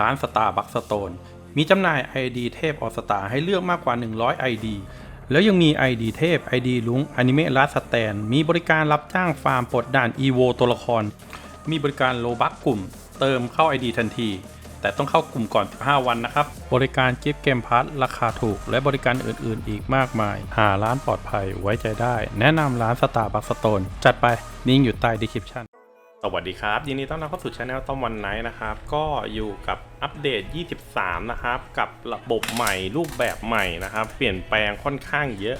ร้านสตาร์บัคสโตนมีจำหน่าย ID เทพออสตาให้เลือกมากกว่า 100 ID แล้วยังมี ID เทพ ID ลุงอนิเมะลัสแตน มีบริการรับจ้างฟาร์มปลดด่าน EVO ตัวละคร มีบริการโลบักกลุ่ม เติมเข้า ID ทันที แต่ต้องเข้ากลุ่มก่อน 15 วันนะครับ บริการกิฟต์เกมพัทราคาถูก และบริการอื่นๆ อีกมากมาย หาร้านปลอดภัยไว้ใจได้ แนะนำร้านสตาร์บัคสโตนจัดไปลิงก์อยู่ใต้ดีคริปชั่น สวัสดีครับ ยินดีต้อนรับเข้าสู่ช anel ต้อมวันไนท์นะครับ ก็อยู่กับอัปเดต 23 นะครับ กับระบบใหม่รูปแบบใหม่นะครับ เปลี่ยนแปลงค่อนข้างเยอะ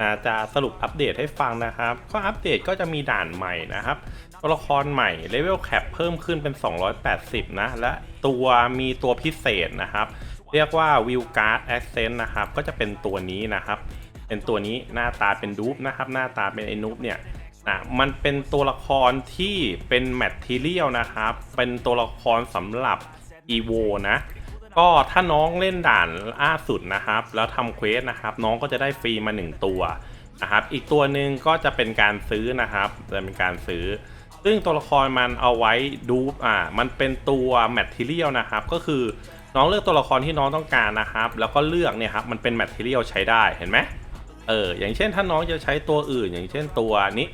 นะจะสรุปอัปเดตให้ฟังนะครับ ก็อัปเดตก็จะมีด่านใหม่นะครับตัวละครใหม่เลเวลแคปเพิ่มขึ้นเป็น 280 นะ และตัวมีตัวพิเศษนะครับ เรียกว่า w i l g u a r d Accent นะครับ ก็จะเป็นตัวนี้นะครับ เป็นตัวนี้หน้าตาเป็นดูปนะครับ หน้าตาเป็นไอ้นูปเนี่ย นะมันเป็นตัวละครที่เป็นแมททีเรียลนะครับ เป็นตัวละครสำหรับ EVO นะก็ถ้าน้องเล่นด่านล่าสุดนะครับ แล้วทำเควสนะครับ น้องก็จะได้ฟรีมา 1 ตัวนะครับ อีกตัวหนึ่งก็จะเป็นการซื้อนะครับจะเป็นการซื้อ ซึ่งตัวละครมันเอาไว้ดูอ่ามันเป็นตัวแมททีเรียลนะครับ ก็คือน้องเลือกตัวละครที่น้องต้องการนะครับ แล้วก็เลือกเนี่ยครับมันเป็นแมททีเรียลใช้ได้เห็นไหมเอออย่างเช่นถ้าน้องจะใช้ตัวอื่น อย่างเช่นตัวนี้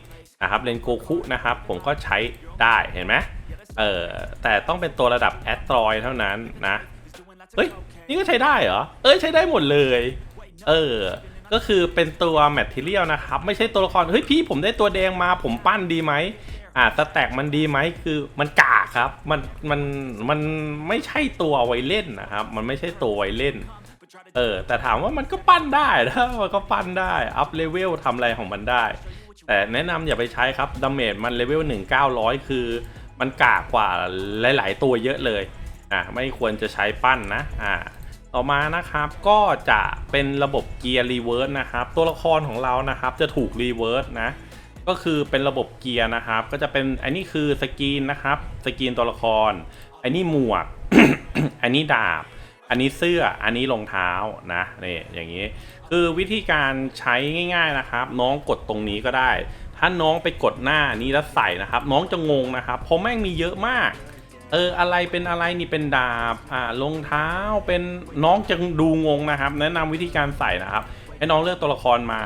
นะครับเลนโกคุนะครับผมก็ใช้ได้เห็นไหมเออแต่ต้องเป็นตัวระดับแอดตรอยเท่านั้นนะเฮ้ยนี่ก็ใช้ได้เหรอ เอ้ยใช้ได้หมดเลย เออ ก็คือเป็นตัวแมทเทียลนะครับ ไม่ใช่ตัวละคร เฮ้ยพี่ผมได้ตัวแดงมาผมปั้นดีไหมอ่าสแต็กมันดีไหมคือมันกากครับ มันมันมันไม่ใช่ตัวไว้เล่นนะครับ มันไม่ใช่ตัวไว้เล่น เออ แต่ถามว่ามันก็ปั้นได้นะมันก็ปั้นได้ อัพเลเวลทำอะไรของมันได้ แต่แนะนำอย่าไปใช้ครับดาเมจมันเลเวล1 900 คือมันกากกว่าหลาย ๆ ตัวเยอะเลยอะไม่ควรจะใช้ปั้นนะอ่าต่อมานะครับก็จะเป็นระบบเกียร์รีเวิร์สนะครับตัวละครของเรานะครับจะถูกรีเวิร์สนะก็คือเป็นระบบเกียร์นะครับ ก็จะเป็นอันนี้คือสกรีนนะครับสกรีนตัวละคร อันนี้หมวก อันนี้ดาบ อันนี้เสื้ออันนี้รองเท้านะนี่อย่างนี้ คือวิธีการใช้ง่าย ๆนะครับ น้องกดตรงนี้ก็ได้ ถ้าน้องไปกดหน้านี้แล้วใส่นะครับ น้องจะงงนะครับเพราะแม่งมีเยอะมากเอออะไรเป็นอะไรนี่เป็นดาบอ่ารองเท้าเป็นน้องจะดูงงนะครับ แนะนำวิธีการใส่นะครับ ให้น้องเลือกตัวละครมา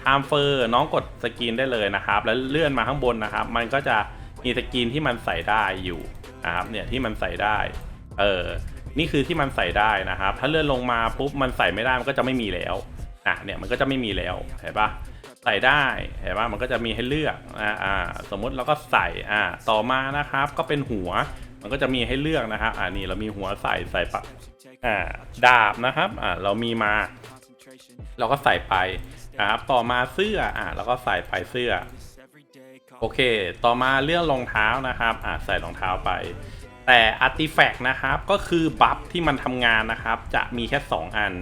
ไทม์เฟอร์น้องกดสกรีนได้เลยนะครับ แล้วเลื่อนมาข้างบนนะครับ มันก็จะมีสกรีนที่มันใส่ได้อยู่นะครับเนี่ยที่มันใส่ได้เออ นี่คือที่มันใส่ได้นะครับ ถ้าเลื่อนลงมาปุ๊บมันใส่ไม่ได้มันก็จะไม่มีแล้วอะเนี่ยมันก็จะไม่มีแล้วเห็นปะใส่ได้เห็นปะมันก็จะมีให้เลือกอ่าอ่าสมมติเราก็ใส่อ่าต่อมานะครับก็เป็นหัว มันก็จะมีให้เลือกนะครับอ่านี่เรามีหัวใส่ใส่ปะอ่าดาบนะครับอ่าเรามีมา เราก็ใส่ไปนะครับต่อมาเสื้ออ่าเราก็ใส่ไปเสื้อโอเค ต่อมาเรื่องรองเท้านะครับอ่าใส่รองเท้าไป แต่อาร์ติแฟกต์นะครับก็คือบัฟที่มันทำงานนะครับ จะมีแค่ 2 อัน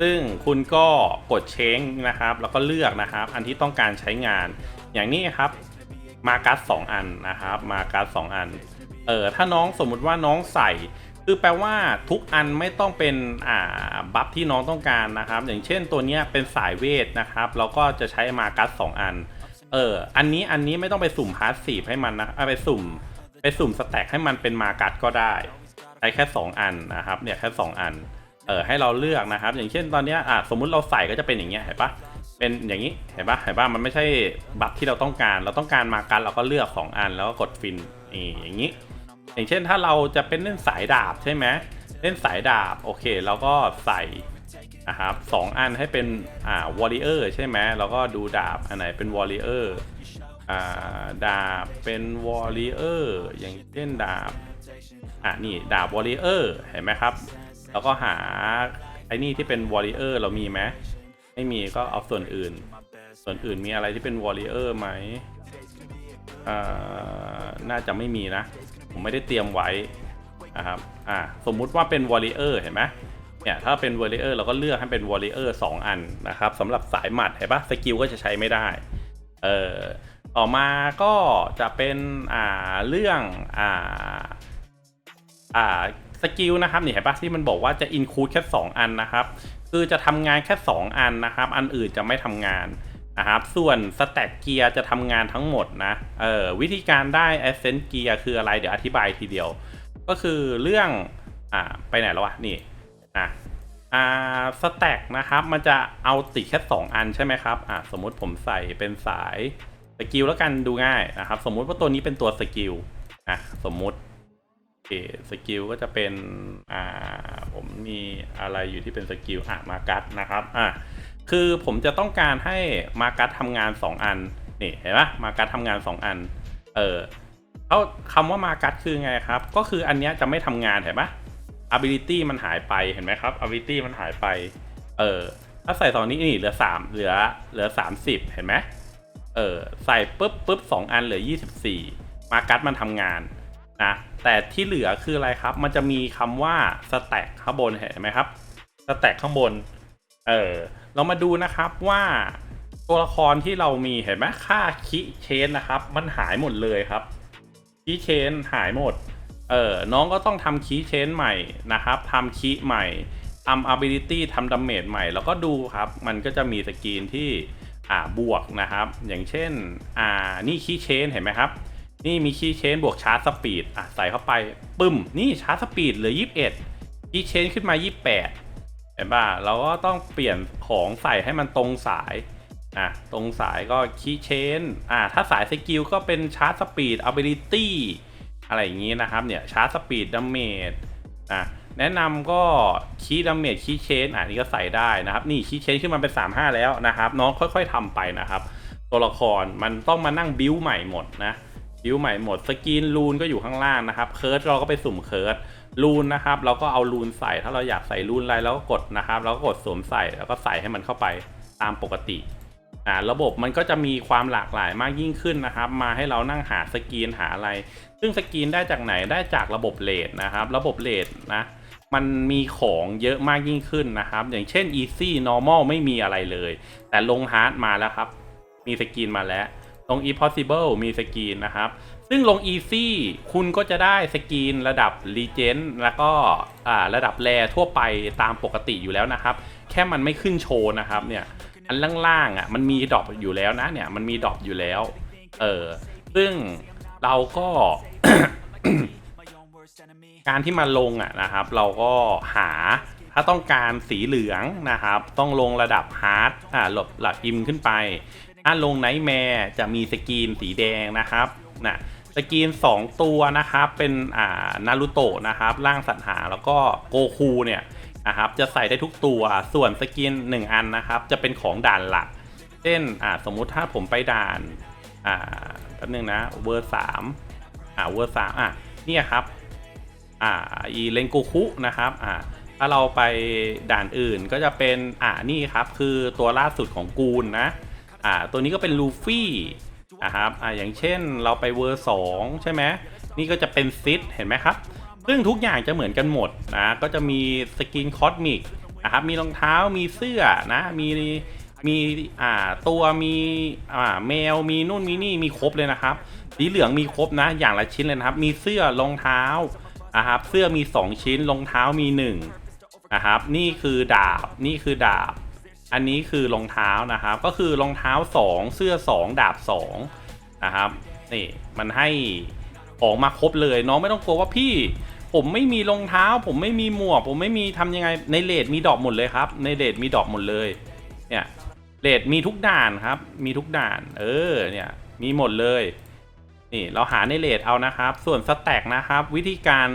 ซึ่งคุณก็กดเช้งนะครับ แล้วก็เลือกนะครับ อันที่ต้องการใช้งาน อย่างนี้ครับมาการ์ดสองอันนะครับ มาการ์ดสองอันเออถ้าน้องสมมุติว่าน้องใส่ คือแปลว่าทุกอันไม่ต้องเป็นอ่าบัฟที่น้องต้องการนะครับ อย่างเช่นตัวเนี้ยเป็นสายเวทนะครับเราก็จะใช้มาการ์ดสองอันเอออันนี้อันนี้ไม่ต้องไปสุ่มพาสซีฟให้มันนะเอาไปสุ่ม ไปสุ่มสแต็กให้มันเป็นมากัดก็ได้ใช้แค่ 2 อันนะครับเนี่ยแค่2อันเออให้เราเลือกนะครับ อย่างเช่นตอนนี้อะสมมุติเราใส่ก็จะเป็นอย่างเงี้ยเห็นปะเป็นอย่างนี้เห็นปะเห็นปะมันไม่ใช่บัฟที่เราต้องการ เราต้องการมากัดเราก็เลือก2อันแล้วก็กดฟินนี่อย่างนี้ อย่างเช่นถ้าเราจะเป็นเล่นสายดาบใช่ไหมเล่นสายดาบโอเคเราก็ใส่นะครับสองอันให้เป็นอ่าวอริเออร์ใช่ไหมเราก็ดูดาบอันไหนเป็นวอริเออร์ ดาบเป็นวอริเออร์อย่างเช่นดาบอะนี่ดาบวอริเออร์เห็นไหมครับ แล้วก็หาไอ้นี่ที่เป็นวอริเออร์เรามีไหมไม่มีก็เอาส่วนอื่น ส่วนอื่นมีอะไรที่เป็นวอริเออร์ไหมอ่าน่าจะไม่มีนะ ผมไม่ได้เตรียมไว้นะครับอ่าสมมุติว่าเป็นวอริเออร์เห็นไหมเนี่ยถ้าเป็นวอริเออร์เราก็เลือกให้เป็นวอริเออร์สองอันนะครับสำหรับสายหมัดเห็นปะสกิลก็จะใช้ไม่ได้เออ ต่อมาก็จะเป็นอ่าเรื่องอ่าอ่าสกิลนะครับนี่เห็นปะที่มันบอกว่าจะอินคูดแค่ 2 อันนะครับ คือจะทำงานแค่ 2 อันนะครับ อันอื่นจะไม่ทำงานนะครับส่วนสแต็กเกียร์จะทำงานทั้งหมดนะเออวิธีการได้ a s c e n t เกียร์คืออะไรเดี๋ยวอธิบายทีเดียว ก็คือเรื่องอ่าไปไหนแล้ววะนี่อะอ่าสแต็กนะครับ มันจะเอาติดแค่ 2 อันใช่ไหมครับอ่าสมมุติผมใส่เป็นสาย สกิลแล้วกันดูง่ายนะครับ สมมุติว่าตัวนี้เป็นตัวสกิลอะสมมุติโอเคสกิลก็จะเป็น อ่า ผมมีอะไรอยู่ที่เป็นสกิล อะ มากัสนะครับ อะ คือผมจะต้องการให้มากัสทำงาน 2 อัน นี่ เห็นปะมากัสทำงาน 2 อัน เออเอาคำว่ามากัดคือไงครับ ก็คืออันเนี้ยจะไม่ทำงาน เห็นไหม ability มันหายไป เห็นไหมครับ ability มันหายไป เออ ถ้าใส่ตอนนี้นี่เหลือสามเหลือ เหลือสามสิบเห็นไหม เออใส่ปุ๊บปุ๊บสองอันเหลือยี่สิบสี่มากัดมันทำงานนะแต่ที่เหลือคืออะไรครับ มันจะมีคำว่า stack ข้างบนเห็นไหมครับ stack ข้างบน เออเรามาดูนะครับว่าตัวละครที่เรามีเห็นไหมค่าคิเชนนะครับ มันหายหมดเลยครับคีย์เชนหายหมด เออน้องก็ต้องทำคีย์เชนใหม่นะครับทำคีย์ใหม่ทำ ability ทำดาเมจใหม่ แล้วก็ดูครับ มันก็จะมีสกรีนที่ บวกนะครับ อย่างเช่นอ่านี่คีย์เชนเห็นไหมครับ นี่มีคีย์เชนบวกชาร์จสปีดอะใส่เข้าไปปึ้ม นี่ชาร์จสปีดเหลือ 21คีย์เชนขึ้นมา 28 เห็นป่ะเราก็ต้องเปลี่ยนของใส่ให้มันตรงสายอะตรงสายก็คีย์เชนอ่าถ้าสายสกิลก็เป็นชาร์จสปีด ability อะไรอย่างนี้นะครับเนี่ยชาร์จสปีดดาเมจอะ แนะนำก็คีย์ดาเมจคีเชนอ่านี่ก็ใส่ได้นะครับ นี่คีเชนขึ้นมาเป็น 35 แล้วนะครับน้องค่อยๆทำไปนะครับ ตัวละครมันต้องมานั่งบิวใหม่หมดนะบิวใหม่หมดสกินลูนก็อยู่ข้างล่างนะครับเคิร์ดเราก็ไปสุ่มเคิร์ดลูนนะครับเราก็เอาลูนใส่ถ้าเราอยากใส่ลูนอะไรเราก็กดนะครับเราก็กดสวมใส่แล้วก็ใส่ให้มันเข้าไปตามปกติอ่าระบบมันก็จะมีความหลากหลายมากยิ่งขึ้นนะครับ มาให้เรานั่งหาสกรีนหาอะไร ซึ่งสกรีนได้จากไหนได้จากระบบเลทนะครับ ระบบเลทนะ มันมีของเยอะมากยิ่งขึ้นนะครับ อย่างเช่น easy normal ไม่มีอะไรเลย แต่ลง hard มาแล้วครับ มีสกรีนมาแล้ว ลง impossible มีสกรีนนะครับ ซึ่งลง easy คุณก็จะได้สกรีนระดับ legend แล้วก็อ่าระดับแรทั่วไปตามปกติอยู่แล้วนะครับ แค่มันไม่ขึ้นโชว์นะครับเนี่ย อันล่างๆอะมันมีดรอปอยู่แล้วนะเนี่ย มันมีดรอปอยู่แล้ว เออ ซึ่งเราก็ การที่มาลงอะนะครับ เราก็หาถ้าต้องการสีเหลืองนะครับ ต้องลงระดับฮาร์ดอ่าหลบหลักอิมขึ้นไป ถ้าลงไนท์แมร์จะมีสกรีนสีแดงนะครับนะสกรีน 2 ตัวนะครับ เป็นอ่านารูโตะนะครับร่างสัตว์หาแล้วก็โกคูเนี่ยนะครับจะใส่ได้ทุกตัวส่วนสกรีน 1 อันนะครับ จะเป็นของด่านหลัก เช่นอ่าสมมุติถ้าผมไปด่านอ่าแป๊บนึงนะเวอร์สามอ่าเวอร์สามอะเนี่ยครับ อ่าอีเลนโกคุนะครับอ่าถ้าเราไปด่านอื่นก็จะเป็นอ่านี่ครับคือตัวล่าสุดของกูนนะอ่าตัวนี้ก็เป็นลูฟี่นะครับอ่าอย่างเช่นเราไปเวอร์สองใช่ไหมนี่ก็จะเป็นซิดเห็นไหมครับ ซึ่งทุกอย่างจะเหมือนกันหมดนะก็จะมีสกินคอสมิกนะครับมีรองเท้ามีเสื้อนะมีมีอ่าตัวมีอ่าแมวมีนู่นมีนี่มีครบเลยนะครับสีเหลืองมีครบนะอย่างละชิ้นเลยนะครับ มีเสื้อรองเท้า นะครับเสื้อมี 2 ชิ้นรองเท้ามี1นะครับนี่คือดาบนี่คือดาบ อันนี้คือรองเท้านะครับ ก็คือรองเท้า 2 เสื้อ 2 ดาบ2นะครับนี่มันให้ของมาครบเลยน้องไม่ต้องกลัวว่าพี่ ผมไม่มีรองเท้า ผมไม่มีหมวก ผมไม่มีทำยังไงในเลดมีดอกหมดเลยครับ ในเลดมีดอกหมดเลยเนี่ยเลดมีทุกด่านครับ มีทุกด่าน เออเนี่ยมีหมดเลย นี่เราหาในเลทเอานะครับ ส่วนสแต็กนะครับ วิธีการ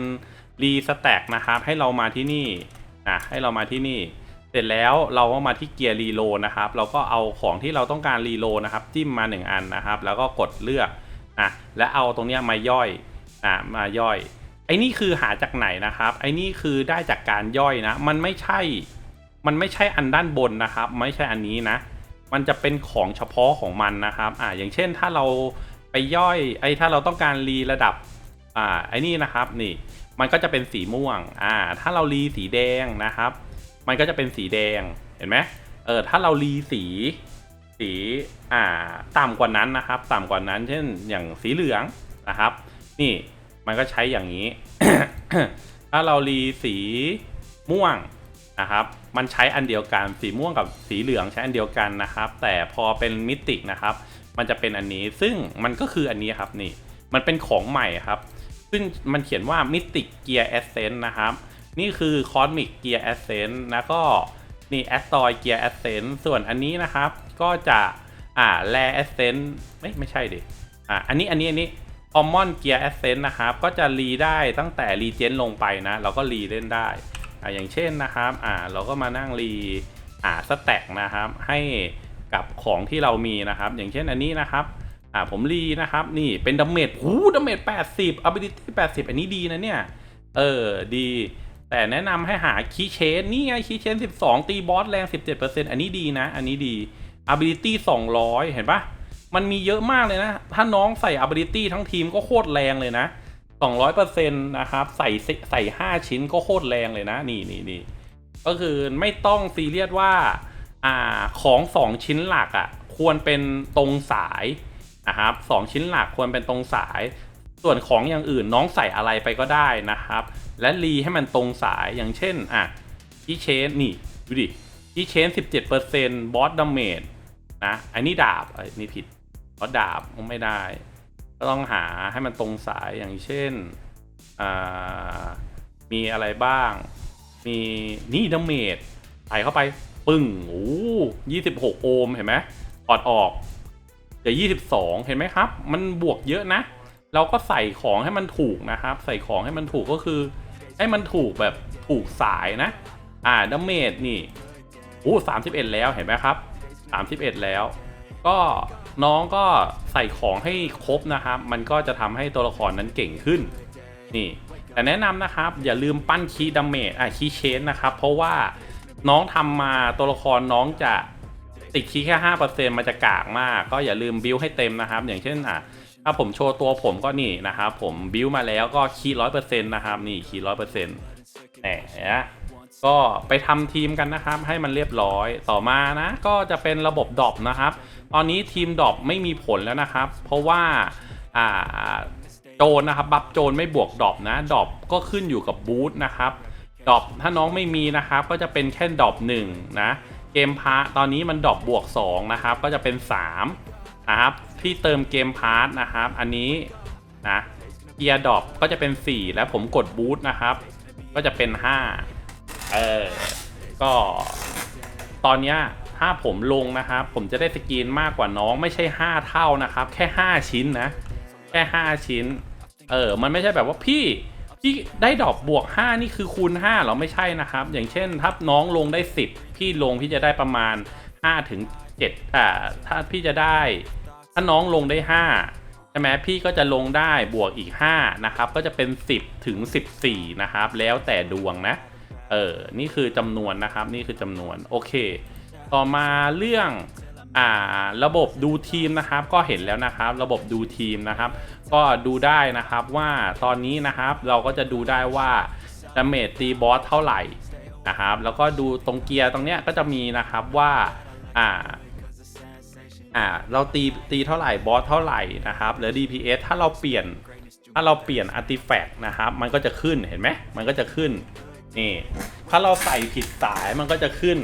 รีสแต็กนะครับ ให้เรามาที่นี่นะให้เรามาที่นี่ เสร็จแล้วเราก็มาที่เกียร์รีโลนะครับ เราก็เอาของที่เราต้องการรีโลนะครับจิ้มมา 1 อันนะครับ แล้วก็กดเลือกนะและเอาตรงนี้มาย่อยนะมาย่อย ไอ้นี่คือหาจากไหนนะครับ ไอ้นี่คือได้จากการย่อยนะ มันไม่ใช่ มันไม่ใช่อันด้านบนนะครับ ไม่ใช่อันนี้นะ มันจะเป็นของเฉพาะของมันนะครับ อ่าอย่างเช่นถ้าเรา ไปย่อยไอ้ถ้าเราต้องการรีระดับอ่าไอ้นี่นะครับนี่มันก็จะเป็นสีม่วงอ่าถ้าเรารีสีแดงนะครับ มันก็จะเป็นสีแดงเห็นไหมเออถ้าเรารีสีสีอ่าต่ำกว่านั้นนะครับ ต่ำกว่านั้น เช่นอย่างสีเหลืองนะครับ นี่มันก็ใช้อย่างนี้ ถ้าเรารีสีม่วงนะครับ มันใช้อันเดียวกันสีม่วงกับสีเหลืองใช้อันเดียวกันนะครับ แต่พอเป็นมิตินะครับ มันจะเป็นอันนี้ซึ่งมันก็คืออันนี้ครับนี่มันเป็นของใหม่ครับ ซึ่งมันเขียนว่ามิติกเกียร์เอเซนนะครับ นี่คือ Cosmic Gear Ascent แล้วก็นี่ Asteroid Gear Ascent ส่วนอันนี้นะครับ ก็จะอ่า Rare Ascent ไม่ไม่ใช่ดิอ่าอันนี้อันนี้อันนี้ Common Gear Ascent นะครับ ก็จะรีได้ตั้งแต่รีเจนลงไปนะ เราก็รีเล่นได้อ่าอย่างเช่นนะครับอ่าเราก็มานั่งรีอ่าสแต็กนะครับให้ กับของที่เรามีนะครับ อย่างเช่นอันนี้นะครับอ่าผมรีนะครับ นี่เป็นดาเมจหูดาเมจ80 ability 80 อันนี้ดีนะเนี่ย เออดี แต่แนะนำให้หาคีเชนนี่ไงคีเชน12 ตีบอสแรง 17%อันนี้ดีนะ อันนี้ดี ability 200 เห็นปะมันมีเยอะมากเลยนะ ถ้าน้องใส่ ability ทั้งทีมก็โคตรแรงเลยนะ 200%นะครับใส่ใส่ 5 ชิ้นก็โคตรแรงเลยนะ นี่นี่นี่ก็คือไม่ต้องซีเรียสว่า อ่าของ2ชิ้นหลักอะ่ะควรเป็นตรงสายนะครับสชิ้นหลักควรเป็นตรงสาย ส่วนของอย่างอื่นน้องใส่อะไรไปก็ได้นะครับ และรีให้มันตรงสายอย่างเช่นอะคีเชนนี่ดูดิคีเชน 17%บอสดาเมจนะอันนี้ดาบไอ้นี่ผิดเพราดาบไม่ได้ ก็ต้องหาให้มันตรงสายอย่างเช่นอ่ามีอะไรบ้าง มีนี่ดาเมจใส่เข้าไป ปึ้งโอ้ยี่สิบหกโอห์มเห็นไหมออดออกเดี๋ยวยี่สิบสองเห็นไหมครับ มันบวกเยอะนะ เราก็ใส่ของให้มันถูกนะครับ ใส่ของให้มันถูกก็คือ ให้มันถูกแบบถูกสายนะ อ่าดาเมจนี่โอ้สามสิบเอ็ดแล้วเห็นไหมครับสามสิบเอ็ดแล้ว ก็น้องก็ใส่ของให้ครบนะครับ มันก็จะทำให้ตัวละครนั้นเก่งขึ้น นี่ แต่แนะนำนะครับ อย่าลืมปั้นคีดาเมจอะคีเชนนะครับ เพราะว่า น้องทำมาตัวละครน้องจะติดคีแค่ห้าเปอร์เซ็นมันจะกากมาก ก็อย่าลืมบิวให้เต็มนะครับ อย่างเช่นอะถ้าผมโชว์ตัวผมก็นี่นะครับผมบิวมาแล้วก็คีร้อยเปอร์เซ็นต์นะครับนี่คีร้อยเปอร์เซ็นต์แหมก็ไปทำทีมกันนะครับ ให้มันเรียบร้อยต่อมานะ ก็จะเป็นระบบดรอปนะครับ ตอนนี้ทีมดรอปไม่มีผลแล้วนะครับ เพราะว่าอ่าโจนนะครับบัฟโจนไม่บวกดรอปนะดรอปก็ขึ้นอยู่กับบูธนะครับ ดอปถ้าน้องไม่มีนะครับ ก็จะเป็นแค่ดอปหนึ่งนะ เกมพาร์ตอนนี้มันดอปบวก2นะครับ ก็จะเป็น3นะครับที่เติมเกมพาร์ทนะครับ อันนี้นะเกียร์ดอปก็จะเป็น 4 แล้วผมกดบูทนะครับ ก็จะเป็น5เออก็ตอนนี้ถ้าผมลงนะครับ ผมจะได้สกรีนมากกว่าน้องไม่ใช่ 5 เท่านะครับ แค่ 5 ชิ้นนะ แค่ 5 ชิ้น เออ มันไม่ใช่แบบว่าพี่ พี่ได้ดอกบวก 5 นี่คือคูณ5เหรอไม่ใช่นะครับ อย่างเช่นถ้าน้องลงได้ 10 พี่ลงพี่จะได้ประมาณ5ถึง7อ่าถ้าพี่จะได้ ถ้าน้องลงได้ 5 ใช่ไหมพี่ก็จะลงได้บวกอีก 5 นะครับ ก็จะเป็น 10 ถึง 14 นะครับ แล้วแต่ดวงนะ เออ นี่คือจำนวนนะครับ นี่คือจำนวน โอเค ต่อมาเรื่องอ่าระบบดูทีมนะครับ ก็เห็นแล้วนะครับ ระบบดูทีมนะครับ ก็ดูได้นะครับว่าตอนนี้นะครับเราก็จะดูได้ว่าดาเมจตีบอสเท่าไหร่นะครับแล้วก็ดูตรงเกียร์ตรงเนี้ยก็จะมีนะครับว่าอ่าอ่าเราตีตีเท่าไหร่บอสเท่าไหร่นะครับหรือ DPS ถ้าเราเปลี่ยนถ้าเราเปลี่ยนอาร์ติแฟกต์นะครับมันก็จะขึ้นเห็นไหมมันก็จะขึ้นนี่ถ้าเราใส่ผิดสายมันก็จะขึ้น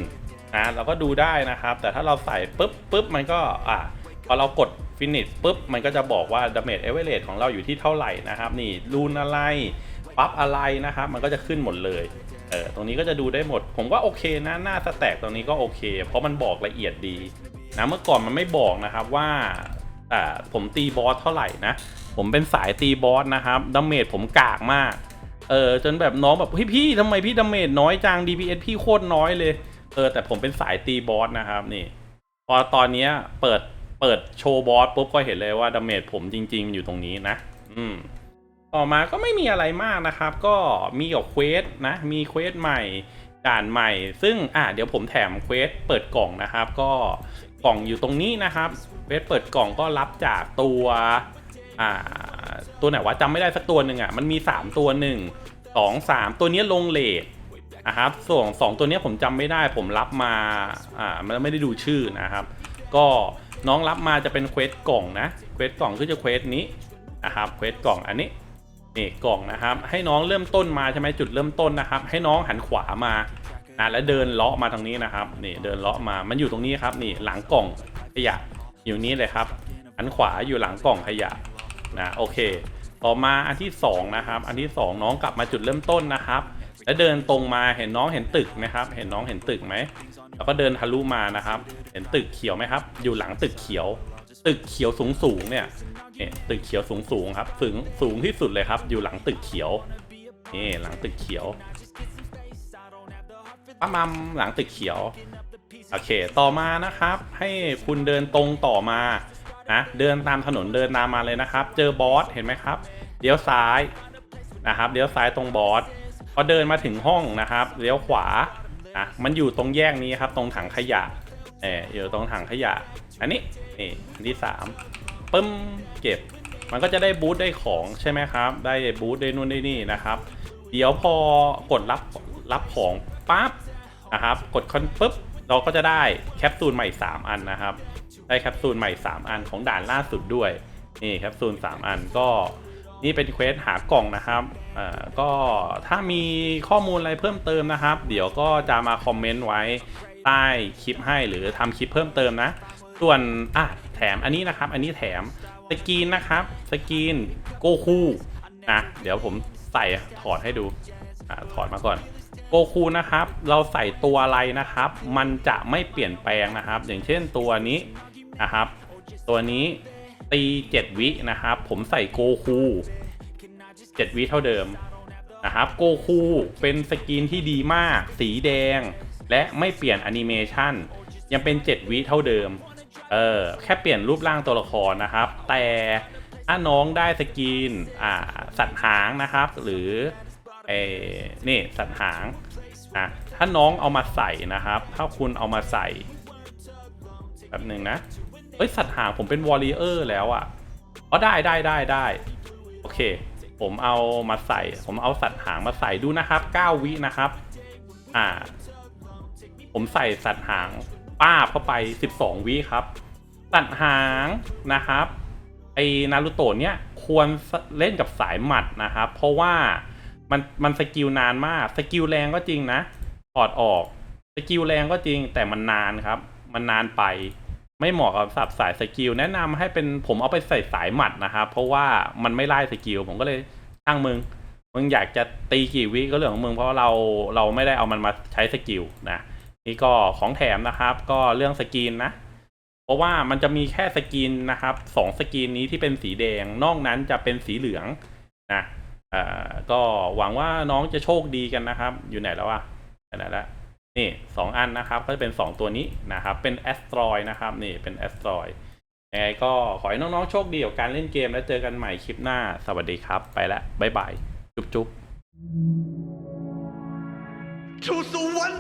นะเราก็ดูได้นะครับ แต่ถ้าเราใส่ปุ๊บปุ๊บมันก็อ่าพอเรากด ฟินิชปุ๊บมันก็จะบอกว่าดาเมจเอเวอเรของเราอยู่ที่เท่าไหร่นะครับนี่รูนอะไรปั๊บอะไรนะครับมันก็จะขึ้นหมดเลยเออตรงนี้ก็จะดูได้หมด ผมว่าโอเคนะหน้าสแต็กตรงนี้ก็โอเค เพราะมันบอกละเอียดดีนะเมื่อก่อนมันไม่บอกนะครับว่าอ่าผมตีบอสเท่าไหร่นะผมเป็นสายตีบอสนะครับดาเมจผมกากมากเออจนแบบน้องแบบเฮ้ยพี่ทำไมพี่ดาเมจน้อยจัง DPS พี่โคตรน้อยเลยเออแต่ผมเป็นสายตีบอสนะครับนี่ พอตอนนี้เปิด เปิดโชว์บอสปุ๊บก็เห็นเลยว่าดาเมจผมจริง ๆ อยู่ตรงนี้นะ อืม ต่อมาก็ไม่มีอะไรมากนะครับ ก็มีกับเควสนะ มีเควสใหม่ด่านใหม่ ซึ่งอะเดี๋ยวผมแถมเควสเปิดกล่องนะครับ ก็กล่องอยู่ตรงนี้นะครับเควสเปิดกล่องก็รับจากตัวอ่าตัวไหนวะจำไม่ได้สักตัวหนึ่งอะมันมี 3 ตัวหนึ่งสองสามตัวนี้ลงเลทนะครับส่วนสองตัวนี้ผมจำไม่ได้ผมรับมาอ่ามันไม่ได้ดูชื่อนะครับ ก็ น้องรับมาจะเป็นเควสกล่องนะเควสกล่องคือจะเควสนี้นะครับเควสกล่องอันนี้นี่กล่องนะครับ ให้น้องเริ่มต้นมาใช่ไหมจุดเริ่มต้นนะครับ ให้น้องหันขวามานะแล้วเดินเลาะมาทางนี้นะครับนี่เดินเลาะมามันอยู่ตรงนี้ครับนี่หลังกล่องขยะอยู่นี้เลยครับหันขวาอยู่หลังกล่องขยะนะโอเค ต่อมาอันที่สองนะครับอันที่สองน้องกลับมาจุดเริ่มต้นนะครับแแล้วเดินตรงมาเห็นน้องเห็นตึกไหมครับ เห็นน้องเห็นตึกไหม แล้วก็เดินทะลุมานะครับ เห็นตึกเขียวไหมครับ อยู่หลังตึกเขียว ตึกเขียวสูงสูงเนี่ยเนี่ยตึกเขียวสูงสูงครับสูงสูงที่สุดเลยครับ อยู่หลังตึกเขียวนี่หลังตึกเขียวป้ามัมหลังตึกเขียวโอเค ต่อมานะครับ ให้คุณเดินตรงต่อมานะเดินตามถนนเดินตามมาเลยนะครับ เจอบอสเห็นไหมครับเลี้ยวซ้ายนะครับเลี้ยวซ้ายตรงบอสพอเดินมาถึงห้องนะครับเลี้ยวขวา นะมันอยู่ตรงแยกนี้ครับ ตรงถังขยะเอออยู่ตรงถังขยะ อันนี้นี่อันที่สามปึ้มเก็บ มันก็จะได้บูทได้ของใช่ไหมครับ ได้บูทได้นู่นได้นี่นะครับ เดี๋ยวพอกดรับรับของปั๊บนะครับ กดคอนปุ๊บเราก็จะได้แคปซูลใหม่ 3 อันนะครับ ได้แคปซูลใหม่ 3 อันของด่านล่าสุดด้วย นี่แคปซูล3 อันก็ นี่เป็นเควสหากล่องนะครับอ่าก็ถ้ามีข้อมูลอะไรเพิ่มเติมนะครับ เดี๋ยวก็จะมาคอมเมนต์ไว้ใต้คลิปให้หรือทำคลิปเพิ่มเติมนะ ส่วนอะแถมอันนี้นะครับ อันนี้แถมสกรีนนะครับสกรีนโกคูนะเดี๋ยวผมใส่ถอดให้ดูอ่าถอดมาก่อนโกคูนะครับ เราใส่ตัวอะไรนะครับ มันจะไม่เปลี่ยนแปลงนะครับ อย่างเช่นตัวนี้นะครับ ตัวนี้ ตี7วินะครับ ผมใส่โกคู7วิเท่าเดิมนะครับโกคูเป็นสกินที่ดีมาก สีแดง และไม่เปลี่ยนแอนิเมชันยังเป็น 7 วิเท่าเดิม เออแค่เปลี่ยนรูปร่างตัวละครนะครับ แต่ถ้าน้องได้สกินอ่าสัตว์หางนะครับ หรือเออนี่สัตว์หางนะถ้าน้องเอามาใส่นะครับ ถ้าคุณเอามาใส่แบบหนึ่งนะ เอ้ยสัตว์หางผมเป็นวอลเลเยอร์แล้วอะ่ะอ๋อได้ได้ได้ได้โอเค ผมเอามาใส่ ผมเอาสัตว์หางมาใส่ดูนะครับ9วินะครับ อ่า ผมใส่สัตว์หางป้าเข้าไป 12วิครับ สัตว์หางนะครับไอนารูโตะเนี่ยควรเล่นกับสายหมัดนะครับ เพราะว่ามันมันสกิลนานมากสกิลแรงก็จริงนะถอดออกสกิลแรงก็จริงแต่มันนานครับ มันนานไป ไม่เหมาะกับสับสายสกิลแนะนำให้เป็นผมเอาไปใส่สายหมัดนะครับ เพราะว่ามันไม่ไล่สกิลผมก็เลยช่างมึงมึงอยากจะตีกี่วิก็เรื่องของมึงเพราะเราเราไม่ได้เอามันมาใช้สกิลนะนี่ก็ของแถมนะครับ ก็เรื่องสกินนะเพราะว่ามันจะมีแค่สกินนะครับสองสกินนี้ที่เป็นสีแดงนอกนั้นจะเป็นสีเหลืองนะอ่าก็หวังว่าน้องจะโชคดีกันนะครับ อยู่ไหนแล้วอะไหนแล้ว นี่สองอันนะครับ ก็จะเป็นสองตัวนี้นะครับ เป็นแอสตรอยนะครับ นี่เป็นแอสตรอยยังไงก็ขอให้น้องๆ โชคดีกับการเล่นเกมแล้วเจอกันใหม่คลิปหน้า สวัสดีครับ ไปแล้วบ๊ายบาย จุ๊บจุ๊บทูตสวรรค์